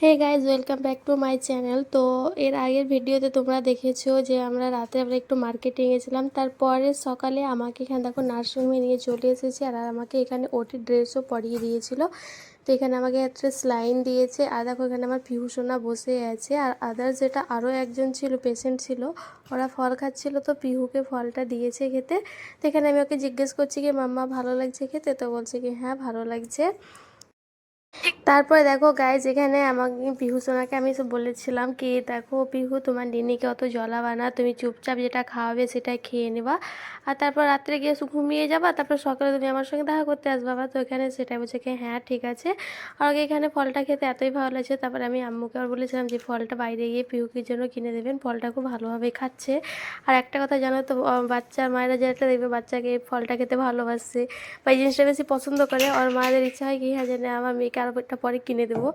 Hey guys welcome back to my channel তো এর আগের ভিডিওতে তোমরা দেখেছ যে আমরা রাতে আমরা একটু মার্কেটে গেছিলাম তারপরে সকালে আমাকে এখানে দেখো নার্সিংহোমে নিয়ে চলে এসেছে আর আমাকে এখানে ওটি ড্রেসও পরিয়ে দিয়েছিল। তো এখানে আমাকে একটা স্লাইন দিয়েছে আর দেখো এখানে আমার পিহুসোনা বসে আছে আর আদার্স যেটা আরও একজন ছিল পেশেন্ট ছিল, ওরা ফল খাচ্ছিল তো পিহুকে ফলটা দিয়েছে খেতে। তো এখানে আমি ওকে জিজ্ঞেস করছি কি, মাম্মা ভালো লাগছে খেতে? তো বলছে কি হ্যাঁ ভালো লাগছে। তারপরে দেখো গাইজ এখানে আমাকে, পিহু সোনাকে আমি বলেছিলাম কি, দেখো পিহু, তোমার নিনিকে অত জলা বানা তুমি চুপচাপ যেটা খাওয়াবে সেটাই খেয়ে নেবা। আর তারপর রাত্রে গিয়ে ঘুমিয়ে যাবা, তারপর সকালে তুমি আমার সঙ্গে দেখা করতে আসবা। বা তো এখানে সেটাই বলছে কি হ্যাঁ ঠিক আছে। আর এখানে ফলটা খেতে এতই ভালো লাগছে। তারপর আমি আম্মুকে আর বলেছিলাম যে, ফলটা বাইরে গিয়ে পিহুকির জন্য কিনে দেবেন, ফলটা খুব ভালোভাবে খাচ্ছে। আর একটা কথা জানো তো বাচ্চার মায়েরা যেটা দেখবে বাচ্চাকে ফলটা খেতে ভালোবাসে বা এই জিনিসটা বেশি পছন্দ করে আর মায়েদের ইচ্ছা হয় কি হ্যাঁ জানে আমার মেয়েকে আরও একটা পরে কিনে দেবো।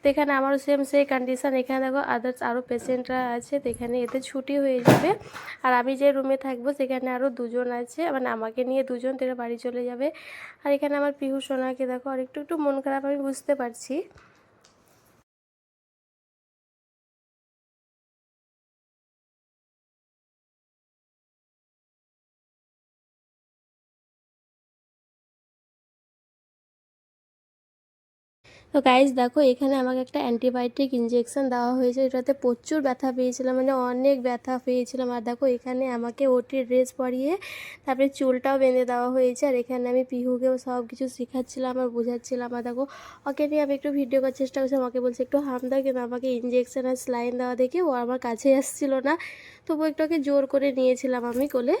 তো এখানে আমারও সেম সেই কন্ডিশান এখানে দেখো আদার্স আরও পেশেন্টরা আছে, তো এখানে এতে ছুটি হয়ে যাবে। আর আমি যে রুমে থাকব, সেখানে আরও দুজন আছে। মানে আমাকে নিয়ে দুজন তারা বাড়ি চলে যাবে। আর এখানে আমার পিহু সোনাকে দেখো, আর একটু একটু মন খারাপ আমি বুঝতে পারছি। তো গাইজ দেখো, এখানে আমাকে একটা অ্যান্টিবায়োটিক ইঞ্জেকশন দেওয়া হয়েছে। এটাতে প্রচুর ব্যথা পেয়েছিলাম মানে অনেক ব্যথা পেয়েছিলাম। আর দেখো, এখানে আমাকে ওটির ড্রেস পরিয়ে তারপরে চুলটাও বেঁধে দেওয়া হয়েছে। আর এখানে আমি পিহুকেও সব কিছু শেখাচ্ছিলাম আর বোঝাচ্ছিলাম। আর দেখো, ওকে নিয়ে আমি একটু ভিডিও করার চেষ্টা করছিলাম আমাকে বলছে, একটু হাম দাও কিন্তু আমাকে ইঞ্জেকশন আর স্লাইন দেওয়া দেখে, ও আমার কাছে আসছিল না। তবু একটু ওকে জোর করে নিয়েছিলাম আমি কোলে।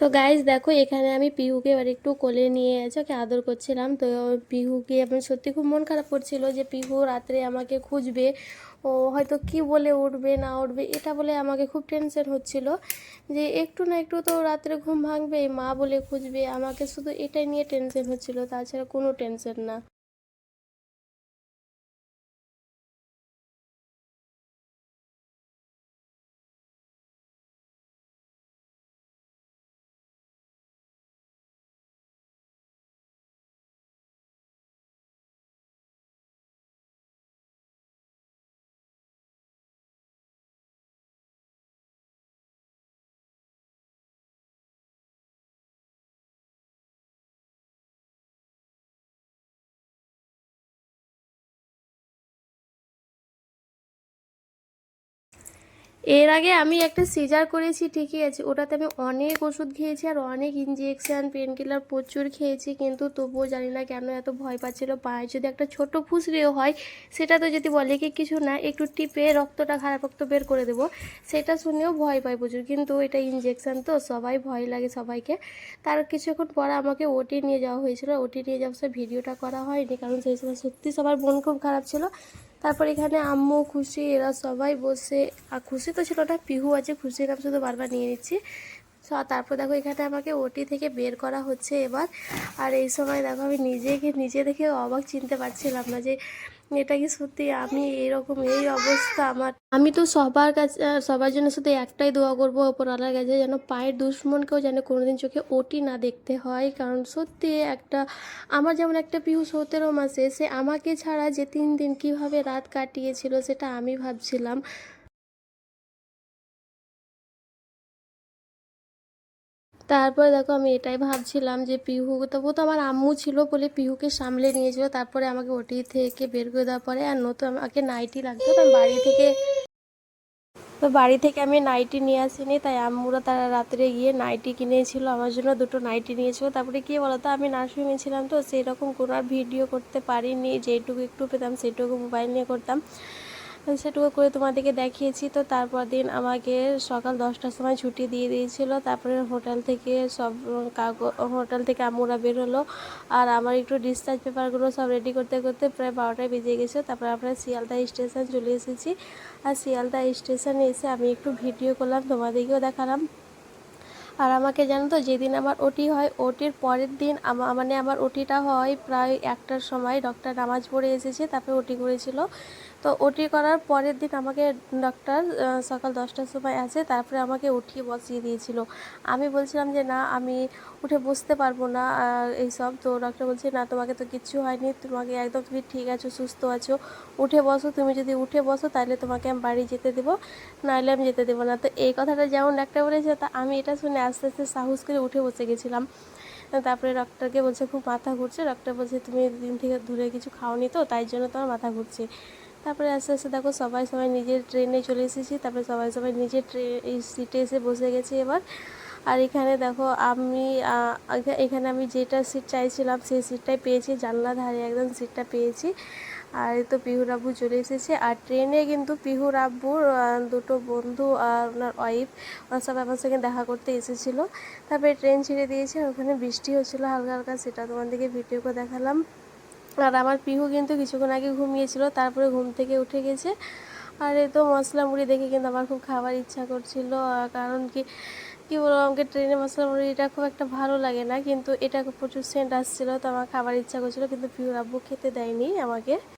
তো গাইজ দেখো, এখানে আমি পিহুকে এবার একটু কোলে নিয়ে এসে ওকে আদর করছিলাম। তো পিহুকে আমার সত্যি খুব মন খারাপ করছিল যে পিহু রাত্রে আমাকে খুঁজবে, ও হয়তো কি বলে উঠবে, না উঠবে, এটা বলে আমাকে খুব টেনশন হচ্ছিল যে একটু না একটু তো রাত্রে ঘুম ভাঙবে মা বলে খুঁজবে, আমাকে শুধু এটাই নিয়ে টেনশন হচ্ছিল, তাছাড়া কোনো টেনশন না। এর আগে আমি একটা সিজার করেছি, ঠিকই আছে। ওটাতে আমি অনেক ওষুধ খেয়েছি আর অনেক ইঞ্জেকশান পেন কিলার প্রচুর খেয়েছি, কিন্তু তবুও জানি না কেন এত ভয় পাচ্ছিল। পায়ে যদি একটা ছোট ফুসরিও হয়, সেটা তো যদি বলে কি কিছু না, একটু টিপে রক্তটা খারাপ রক্ত বের করে দেবো, সেটা শুনেও ভয় পায় প্রচুর। কিন্তু এটা ইঞ্জেকশান তো, সবাই ভয় লাগে সবাইকে। তার কিছুক্ষণ পরে আমাকে ওটি নিয়ে যাওয়া হয়েছিল। ওটি নিয়ে যাওয়ার ভিডিওটা করা হয়নি, কারণ সেই সময় সত্যি সবার মন খুব খারাপ ছিল। তারপর এখানে আম্মু, খুশি, এরা সবাই বসে আর খুশি তো ছিল না, পিহু আছে খুশি নাম শুধু বারবার নিয়ে নিচ্ছি। তারপর দেখো এখানে আমাকে ওটি থেকে বের করা হচ্ছে এবার। আর এই সময় দেখো আমি নিজেকে, নিজে দেখে অবাক চিনতে পারছিলাম না যে এটা কি সত্যি? আমি এরকম এই অবস্থা আমার। আমি তো সবার কাছে সবার জন্য শুধু একটাই দোয়া করব ওপর ওপরওয়ালার কাছে, যেন পায়ের দুশ্মনকেও যেন কোনোদিন চোখে ওটি না দেখতে হয়। কারণ সত্যি একটা, আমার যেমন একটা পিউ সতেরো মাসে সে আমাকে ছাড়া যে তিন দিন কীভাবে রাত কাটিয়েছিল, সেটা আমি ভাবছিলাম। তারপরে দেখো আমি এটাই ভাবছিলাম যে পিহু, তবু তো আমার আম্মু ছিল বলে পিহুকে সামলে নিয়েছিল, তারপরে আমাকে ওটি থেকে বের করে দেওয়ার পরে আর নতুন আমাকে নাইটি লাগতো, তো বাড়ি থেকে, তো বাড়ি থেকে আমি নাইটি নিয়ে আসিনি, তাই আম্মুরা তারা রাত্রে গিয়ে নাইটি কিনেছিল, আমার জন্য দুটো নাইটি নিয়েছিল, তারপরে কী বলতো, আমি নার্সিংহোমে ছিলাম তো, সেরকম কোনো আর ভিডিও করতে পারিনি, যেটুকু একটু পেতাম সেটুকু মোবাইল নিয়ে করতাম। সেটুকু করে তোমাদেরকে দেখিয়েছি। তো তারপর দিন আমাকে সকাল দশটার সময় ছুটি দিয়ে দিয়েছিল। তারপরে হোটেল থেকে সব কাগজ, হোটেল থেকে আম্মুরা বের হলো। আর আমার একটু ডিসচার্জ পেপারগুলো সব রেডি করতে করতে প্রায় বারোটায় বেজে গেছে। তারপরে আমরা শিয়ালদা স্টেশন চলে এসেছি। আর শিয়ালদা স্টেশনে এসে আমি একটু ভিডিও করলাম, তোমাদেরকেও দেখালাম। আর আমাকে জানো তো, যেদিন আমার ওটি হয় ওটির পরের দিন মানে আমার ওটিটা হয় প্রায় একটার সময় ডক্টর নামাজ পড়ে এসেছে, তারপরে ওটি করেছিল। তো ওটি করার পরের দিন আমাকে ডক্টর সকাল দশটার সময় আসে তারপরে আমাকে উঠিয়ে বসিয়ে দিয়েছিল। আমি বলছিলাম যে, না, আমি উঠে বসতে পারব না এইসব। তো ডক্টর বলছে, না, তোমাকে তো কিচ্ছু হয়নি, তোমাকে একদম তুমি ঠিক আছো, সুস্থ আছো। উঠে বসো, তুমি যদি উঠে বসো, তাহলে তোমাকে আমি বাড়ি যেতে দেবো, নাহলে আমি যেতে দেবো না। তো এই কথাটা যেমন ডাক্তার বলেছে, তা আমি এটা শুনে আস্তে আস্তে সাহস করে উঠে বসে গেছিলাম। তারপরে ডক্টরকে বলছে, খুব মাথা ঘুরছে। ডক্টর বলছে, তুমি দিন থেকে দূরে কিছু খাওনি তো, তাই জন্য তোমার মাথা ঘুরছে। তারপরে আস্তে আস্তে দেখো সবাই সবাই নিজের ট্রেনে চলে এসেছি, তারপরে সবাই সবাই নিজের ট্রে এই সিটে এসে বসে গেছি এবার। আর এখানে দেখো আমি এখানে আমি যেটা সিট চাইছিলাম সেই সিটটাই পেয়েছি জানলা ধারে একদম সিটটা পেয়েছি। আর তো পিহুর আব্বু চলে এসেছে। আর ট্রেনে কিন্তু পিহুর আব্বুর দুটো বন্ধু আর ওনার ওয়াইফ ওনার সব আমার সঙ্গে দেখা করতে এসেছিল। তারপরে ট্রেন ছেড়ে দিয়েছে, ওখানে বৃষ্টি হচ্ছিল হালকা হালকা, সেটা তোমাদেরকে ভিডিও করে দেখালাম। আর আমার পিহু কিন্তু কিছুক্ষণ আগে ঘুমিয়েছিল, তারপরে ঘুম থেকে উঠে গেছে। আর এ তো মশলা মুড়ি দেখে কিন্তু আমার খুব খাবার ইচ্ছা করছিল। কারণ কি কি বলব, আমাকে ট্রেনে মশলা মুড়িটা খুব একটা ভালো লাগে না, কিন্তু এটা প্রচুর সেন্ট আসছিল, তো আমার খাবার ইচ্ছা করছিল, কিন্তু পিহুর আব্বু খেতে দেয়নি আমাকে।